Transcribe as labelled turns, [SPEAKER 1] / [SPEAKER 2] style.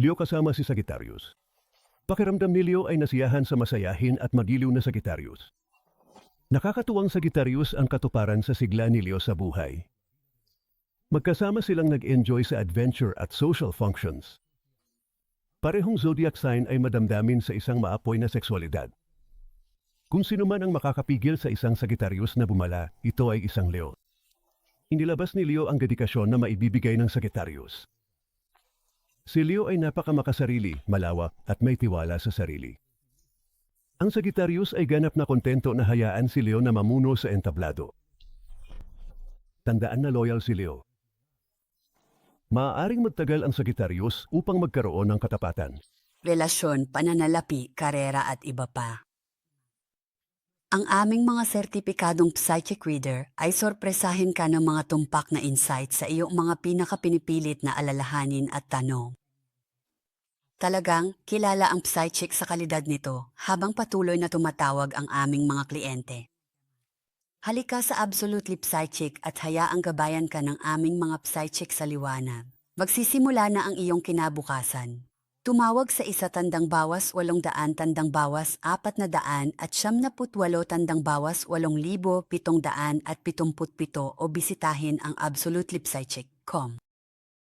[SPEAKER 1] Leo kasama si Sagittarius. Pakiramdam ni Leo ay nasiyahan sa masayahin at magiliw na Sagittarius. Nakakatuwang Sagittarius ang katuparan sa sigla ni Leo sa buhay. Magkasama silang nag-enjoy sa adventure at social functions. Parehong zodiac sign ay madamdamin sa isang maapoy na sexualidad. Kung sino man ang makakapigil sa isang Sagittarius na bumala, ito ay isang Leo. Inilabas ni Leo ang dedikasyon na maibibigay ng Sagittarius. Si Leo ay napakamakasarili, malawa at may tiwala sa sarili. Ang Sagittarius ay ganap na kontento na hayaan si Leo na mamuno sa entablado. Tandaan na loyal si Leo. Maaaring magtagal ang Sagittarius upang magkaroon ng katapatan.
[SPEAKER 2] relasyon, pananalapi, karera at iba pa. Ang aming mga sertipikadong psychic reader ay sorpresahin ka ng mga tumpak na insight sa iyong mga pinakapinipilit na alalahanin at tanong. Talagang kilala ang psychic sa kalidad nito habang patuloy na tumatawag ang aming mga kliyente. Halika sa Absolutely Psychic at hayaang gabayan ka ng aming mga psychic sa liwanag. Magsisimula na ang iyong kinabukasan. Tumawag sa isa tandang bawas walong daan tandang bawas apat na daan at siyam na putwalo tandang bawas walong libo pitong daan at pitumput pito o bisitahin ang absolutelipsychic.com.